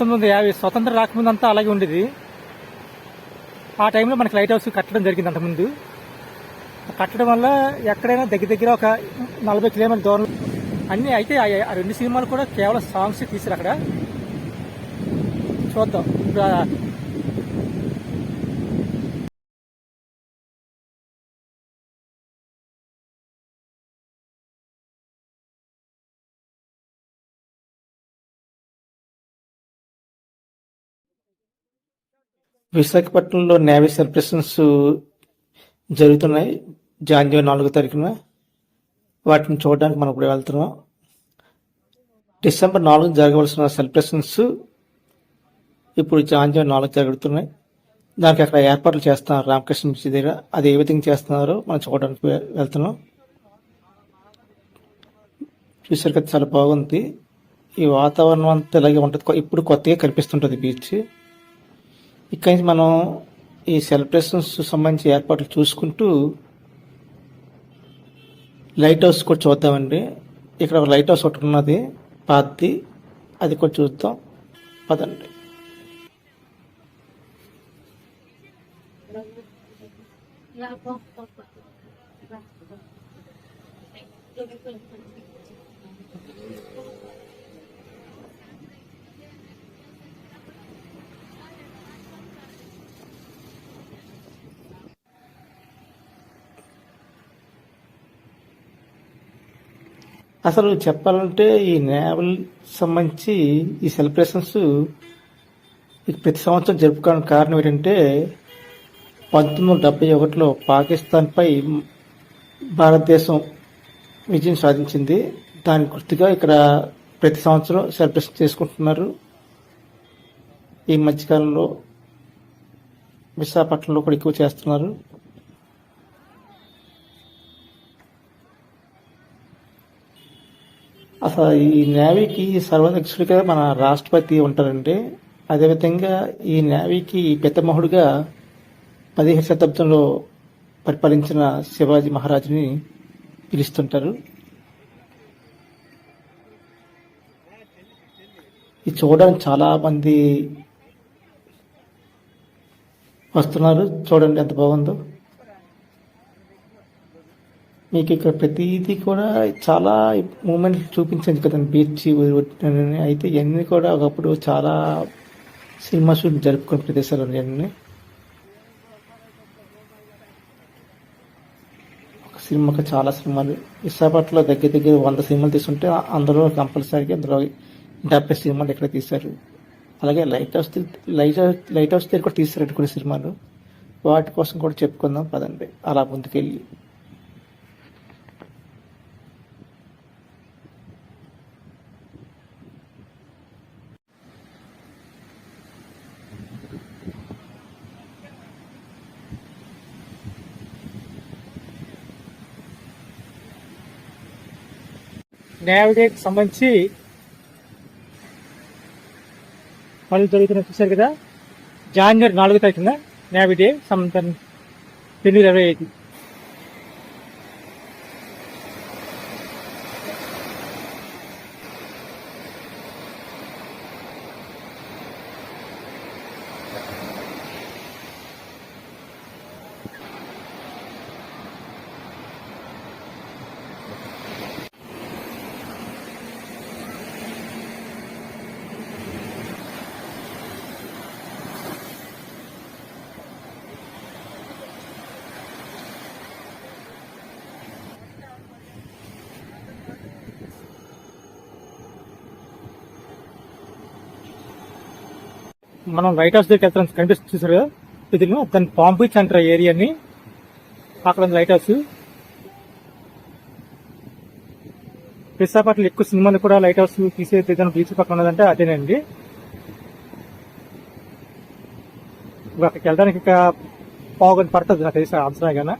పంతొమ్మిది వందల యాభై స్వతంత్ర రాకముందు అంతా అలాగే ఉండేది. ఆ టైంలో మనకి లైట్ హౌస్ కట్టడం జరిగింది అంతకుముందు. కట్టడం వల్ల ఎక్కడైనా దగ్గర దగ్గర ఒక నలభై కిలోమీటర్ల దూరం అన్ని అయితే ఆ- ఆ రెండు సినిమాలు కూడా కేవలం సాంగ్స్ తీసారు అక్కడ. చూద్దాం. విశాఖపట్నంలో నేవీ సర్ప్రెషన్స్ జరుగుతున్నాయి. జాన్యువరి నాలుగో తారీఖున వాటిని చూడడానికి మనం ఇప్పుడు వెళ్తున్నాం. డిసెంబర్ నాలుగు జరగవలసిన సెలబ్రేషన్స్ ఇప్పుడు జాన్యువరి నాలుగు జరుగుతున్నాయి. దానికి అక్కడ ఏర్పాట్లు చేస్తున్నారు రామకృష్ణ మిర్చి దగ్గర. అది ఏ విధంగా చేస్తున్నారో మనం చూడడానికి వెళ్తున్నాం. చూసారు కదా చాలా బాగుంది. ఈ వాతావరణం అంతా ఇలాగే ఉంటుంది. ఇప్పుడు కొత్తగా కనిపిస్తుంటుంది బీచ్. ఇక్కడి నుంచి మనం ఈ సెలబ్రేషన్స్ సంబంధించి ఏర్పాట్లు చూసుకుంటూ లైట్ హౌస్ కూడా చూద్దామండి. ఇక్కడ ఒక లైట్ హౌస్ ఒకటి ఉన్నది. పాతది. అది కూడా చూద్దాం. పదండి. అసలు చెప్పాలంటే ఈ నేవల్ సంబంధించి ఈ సెలబ్రేషన్స్ ప్రతి సంవత్సరం జరుపుకోవడానికి కారణం ఏంటంటే పంతొమ్మిది వందల డెబ్బై ఒకటిలో పాకిస్తాన్పై భారతదేశం విజయం సాధించింది. దాని గుర్తుగా ఇక్కడ ప్రతి సంవత్సరం సెలబ్రేషన్ చేసుకుంటున్నారు. ఈ మధ్యకాలంలో విశాఖపట్నంలో కూడా ఎక్కువ చేస్తున్నారు. అసలు ఈ నేవీకి సర్వాధ్యక్షుడిగా మన రాష్ట్రపతి ఉంటారండి అదేవిధంగా ఈ నేవీకి పితమహుడుగా పదిహేడు శతాబ్దంలో పరిపాలించిన శివాజీ మహారాజుని పిలుస్తుంటారు. ఇది చూడడానికి చాలా మంది వస్తున్నారు. చూడండి ఎంత బాగుందో. మీకు ఇక్కడ ప్రతిదీ కూడా చాలా మూమెంట్ చూపించింది కదండి బీచ్ అయితే ఇవన్నీ కూడా ఒకప్పుడు చాలా సినిమా షూట్ జరుపుకునే ప్రదేశాలు ఉన్నాయన్నీ ఒక సినిమాకి చాలా సినిమాలు. విశాఖపట్నంలో దగ్గర దగ్గర వంద సినిమాలు తీసుంటే అందులో కంపల్సరీగా అందులో డెబ్బై సినిమాలు ఇక్కడ తీశారు. అలాగే light house light house light house దగ్గర కూడా తీశారు కొన్ని సినిమాలు. వాటి కోసం కూడా చెప్పుకుందాం పదండి. అలా ముందుకెళ్ళి. నావిగేట్ సంబంధించి పనులు జరుగుతున్న చూశారు కదా? జనవరి నాలుగో తారీఖున నావిడే డే రెండు ఇరవై ఐదు మనం లైట్ హౌస్ దగ్గరికి వెళ్తాం కనిపిస్తుంది చూసారు కదా? ఇది దాని పాంప్ బీచ్ అంటారు ఏరియాని అక్కడ ఉంది లైట్ హౌస్ విశాఖపట్నం ఎక్కువ సినిమాలు కూడా లైట్ హౌస్ తీసే ఏదైనా బీచ్ పక్కన ఉన్నదంటే అదేనండి. అక్కడికి వెళ్ళడానికి ఇంకా పావుగంట పడుతుంది నాకు తెలిసి అంచనా కానీ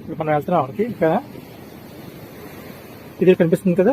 ఇప్పుడు మనం వెళ్తున్నాం అక్కడికి ఇంకా ఇది కనిపిస్తుంది కదా?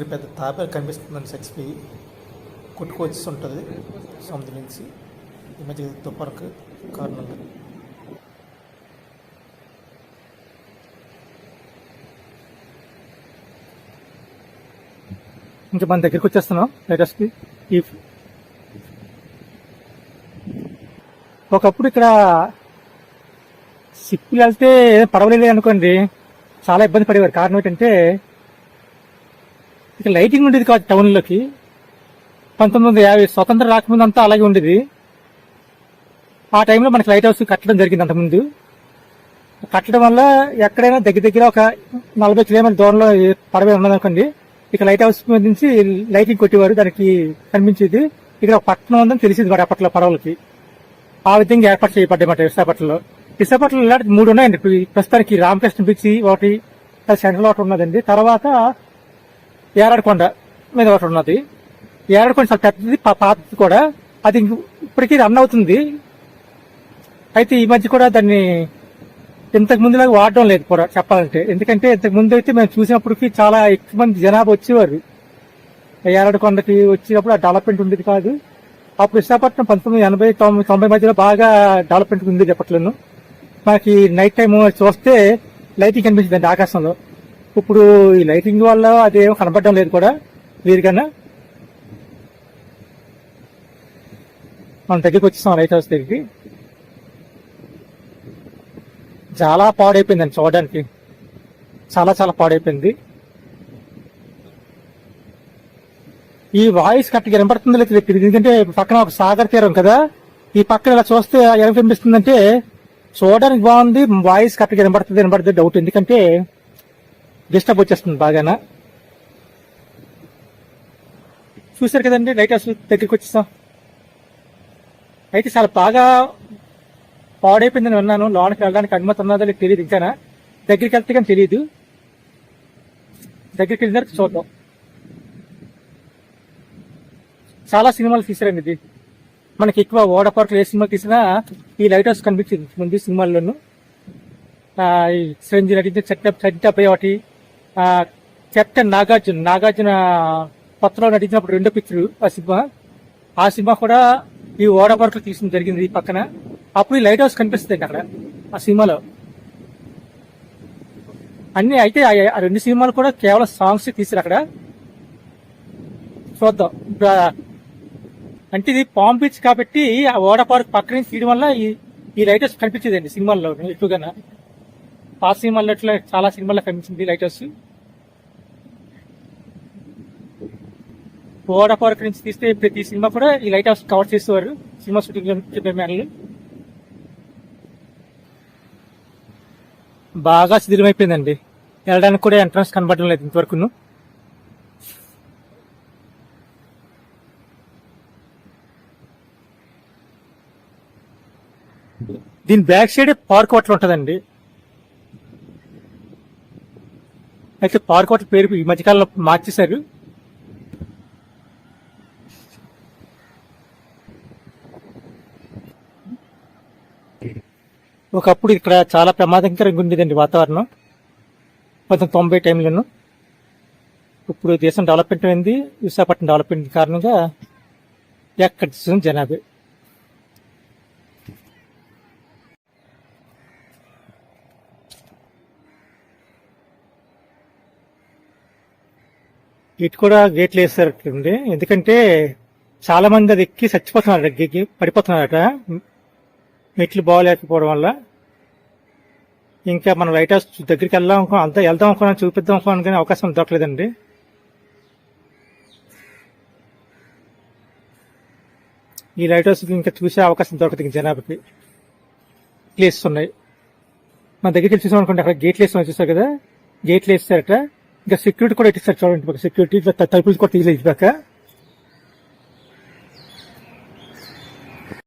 ఇక్కడ పెద్ద తాపేరు కనిపిస్తుందండి సెక్స్పి కొట్టుకొచ్చి ఉంటుంది సముద్రం నుంచి. ఈ మధ్య తుప్పరకు కారణంగా. ఇంకా మన దగ్గరికి వచ్చేస్తున్నాం. లేటెస్ట్కి ఈ ఒకప్పుడు ఇక్కడ సిప్పులు వెళ్తే పడవలేదు అనుకోండి. చాలా ఇబ్బంది పడేవారు. కారణం ఏంటంటే ఇక లైటింగ్ ఉండేది కాదు టౌన్లోకి. పంతొమ్మిది వందల యాభై స్వతంత్రం రాకముందు అంతా అలాగే ఉండేది. ఆ టైంలో మనకి లైట్ హౌస్ కట్టడం జరిగింది అంతకుముందు. కట్టడం వల్ల ఎక్కడైనా దగ్గర దగ్గర ఒక నలభై కిలోమీటర్ దూరంలో పడవే ఉన్నదనుకోండి ఇక లైట్ హౌస్ మీద నుంచి లైటింగ్ కొట్టేవారు. దానికి కనిపించేది ఇక్కడ ఒక పట్టణం ఉందని తెలిసింది మరి అప్పట్లో పడవలకి. ఆ విధంగా ఏర్పాటు చేయబడ్డాయి విశాఖపట్నంలో విశాఖపట్నంలో ఇలాంటి మూడు ఉన్నాయండి. ప్రస్తుతానికి రామకృష్ణ బీచ్ ఒకటి సెంట్రల్ ఒకటి ఉన్నదండి. తర్వాత ఏరాడకొండ మీద ఒకటి ఉన్నది. ఏరాడకొండ చాలా పెద్దది పాతది కూడా. అది ఇప్పటికీ రన్ అవుతుంది. అయితే ఈ మధ్య కూడా దాన్ని ఇంతకు ముందులాగా వాడడం లేదు కూడా చెప్పాలంటే. ఎందుకంటే ఇంతకు ముందు అయితే మేము చూసినప్పటికి చాలా ఎక్కువ మంది జనాభా వచ్చేవారు. ఏరాడకొండకి వచ్చినప్పుడు ఆ డెవలప్మెంట్ ఉండేది కాదు. అప్పుడు విశాఖపట్నం పంతొమ్మిది ఎనభై తొంభై తొంభై మధ్యలో బాగా డెవలప్మెంట్ ఉంది చెప్పట్లను మనకి నైట్ టైం చూస్తే లైటింగ్ కనిపించింది ఆకాశంలో. ఇప్పుడు ఈ లైటింగ్ వల్ల అదేం కనపడడం లేదు కూడా వీరికన్నా? మనం దగ్గరికి వచ్చేసాం లైట్ హౌస్ దగ్గరికి. చాలా పాడైపోయిందండి చూడడానికి. చాలా చాలా పాడైపోయింది. ఈ వాయిస్ కరెక్ట్గా వినపడుతుందో లేదు తెలియదు. ఎందుకంటే పక్కన ఒక సాగర్ తీరం కదా. ఈ పక్కన ఇలా చూస్తే ఎలా కనిపిస్తుందంటే చూడడానికి బాగుంది వాయిస్ కరెక్ట్గా వినపడుతుంది వినపడుతుంది డౌట్. ఎందుకంటే డిస్టర్బ్ వచ్చేస్తుంది బాగానా? చూశారు కదండి లైట్ హౌస్ దగ్గరికి వచ్చేసాం. అయితే చాలా బాగా పాడైపోయిందని విన్నాను. లోనికి వెళ్ళడానికి అనుమతి ఉన్నదో నీకు తెలియదు ఇంకానా దగ్గరికి వెళ్తే కానీ తెలియదు. దగ్గరికి వెళ్ళిన చూద్దాం. చాలా సినిమాలు తీసారండి ఇది. మనకి ఎక్కువ ఓడ పార్కులు ఏ సినిమా తీసినా ఈ లైట్ హౌస్ కనిపించింది. ముందు సినిమాల్లోనూ. ఈ చిరంజీవి నటించిన చెట్ట చెట్టపై ఒకటి ఆ, నాగార్జున నాగార్జున కొత్తలో నటించినప్పుడు రెండో పిక్చర్ ఆ సినిమా. ఆ సినిమా కూడా ఈ ఓడ పార్కులు తీసిన జరిగింది ఈ పక్కన. అప్పుడు ఈ లైట్ హౌస్ కనిపిస్తుంది అక్కడ ఆ సినిమాలో. అన్ని అయితే ఆ- రెండు సినిమాలు కూడా కేవలం సాంగ్స్ తీసారు అక్కడ. చూద్దాం. అంటే ఇది పామ్ బీచ్ కాబట్టి ఆ ఓడ పార్క్ పక్కన తీయడం వల్ల ఈ ఈ లైట్ హౌస్ కనిపించేదండి సినిమాల్లో ఎక్కువగా పాత సినిమాల్లో ఇట్లా చాలా సినిమాల్లో కనిపించింది లైట్ హౌస్ ఓడ పార్క్ నుంచి తీస్తే ప్రతి సినిమా కూడా ఈ లైట్ హౌస్ కవర్ చేసేవారు సినిమా షూటింగ్ మ్యాన్లు బాగా శిథిలమైపోయిందండి వెళ్ళడానికి కూడా ఎంట్రన్స్ కనబడడం లేదు ఇంతవరకు దీని బ్యాక్ సైడ్ పార్క్ అట్లా ఉంటుందండి. అయితే పార్క్ పేరు ఈ మధ్యకాలంలో మార్చేశారు. ఒకప్పుడు ఇక్కడ చాలా ప్రమాదకరంగా ఉండేదండి వాతావరణం. పంతొమ్మిది తొంభై టైంలోను. ఇప్పుడు దేశం డెవలప్మెంట్ అయింది విశాఖపట్నం డెవలప్మెంట్ కారణంగా ఎక్కడ చూసిన జనాభా. ఇటు కూడా గేట్లు వేస్తారండి ఎందుకంటే చాలా మంది అది ఎక్కి చచ్చిపోతున్నారు ఎక్కి పడిపోతున్నారట. మెట్లు బాగోలేకపోవడం వల్ల. ఇంకా మనం లైట్ హౌస్ దగ్గరికి వెళ్దాం అనుకో అంతా వెళ్దాం అనుకున్నాం చూపిద్దాం అనుకున్నాను కానీ అవకాశం దొరకలేదండి. ఈ లైట్ హౌస్ ఇంకా చూసే అవకాశం దొరకదు ఇంక జనాభాకి ప్లేసెస్ ఉన్నాయి. మన దగ్గరికి వెళ్ళి చూసాం అనుకోండి అక్కడ గేట్లు వేస్తున్నాయి చూసారు కదా? గేట్లు వేస్తారట. ఇంకా సెక్యూరిటీ కూడా ఇస్తారు చూడండి. సెక్యూరిటీ తలుపులు కూడా తీసేసి